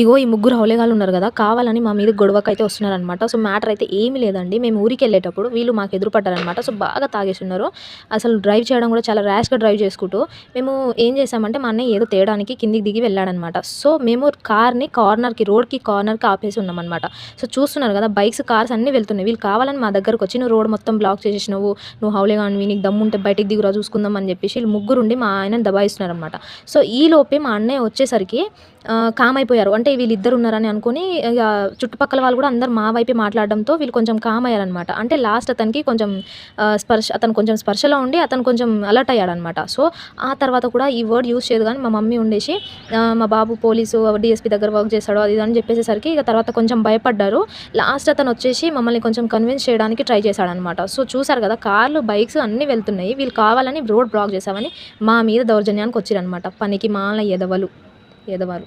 ఇగో ఈ ముగ్గురు హౌలేగాలు ఉన్నారు కదా కావాలని మా మీద గొడవకైతే వస్తున్నారనమాట సో మ్యాటర్ అయితే ఏమీ లేదండి. మేము ఊరికి వెళ్ళేటప్పుడు వీళ్ళు మాకు ఎదురుపడ్డారనమాట సో బాగా తాగేసి ఉన్నారు. అసలు డ్రైవ్ చేయడం కూడా చాలా ర్యాష్గా డ్రైవ్ చేసుకుంటూ మేము ఏం చేసామంటే మా అన్నయ్య ఏదో తేయడానికి కిందికి దిగి వెళ్ళాడనమాట సో మేము కార్ని కార్నర్కి రోడ్కి కార్నర్కి ఆపేసి ఉన్నామన్నమాట. సో చూస్తున్నారు కదా బైక్స్ కార్స్ అన్నీ వెళ్తున్నాయి. వీళ్ళు కావాలని మా దగ్గరకు వచ్చి నువ్వు రోడ్ మొత్తం బ్లాక్ చేసేసినావు నువ్వు హౌలేగా నీకు దమ్ముంటే బయటికి దిగురా చూసుకుందాం అని చెప్పేసి వీళ్ళు ముగ్గురుండి మా ఆయన దబాయిస్తున్నారనమాట సో ఈ లోపే మా అన్నయ్య వచ్చేసరికి కామ్ అయిపోయారు అంటే అంటే వీళ్ళిద్దరు ఉన్నారని అనుకుని ఇక చుట్టుపక్కల వాళ్ళు కూడా అందరు మా వైపే మాట్లాడడంతో వీళ్ళు కొంచెం కామ్ అయ్యారనమాట అంటే లాస్ట్ అతనికి కొంచెం స్పర్శ అతను కొంచెం స్పర్శలో ఉండి అతను కొంచెం అలర్ట్ అయ్యాడనమాట సో ఆ తర్వాత కూడా ఈ వర్డ్ యూస్ చేయదు కానీ మా మమ్మీ ఉండేసి మా బాబు పోలీసు డిఎస్పీ దగ్గర వర్క్ చేస్తాడు అది ఇది అని చెప్పేసేసరికి ఇక తర్వాత కొంచెం భయపడ్డారు. లాస్ట్ అతను వచ్చేసి మమ్మల్ని కొంచెం కన్విన్స్ చేయడానికి ట్రై చేశాడనమాట సో చూసారు కదా కార్లు బైక్స్ అన్నీ వెళ్తున్నాయి. వీళ్ళు కావాలని రోడ్ బ్లాక్ చేసామని మా మీద దౌర్జన్యానికి వచ్చారనమాట పనికి మాల ఎదవలు ఎదవారు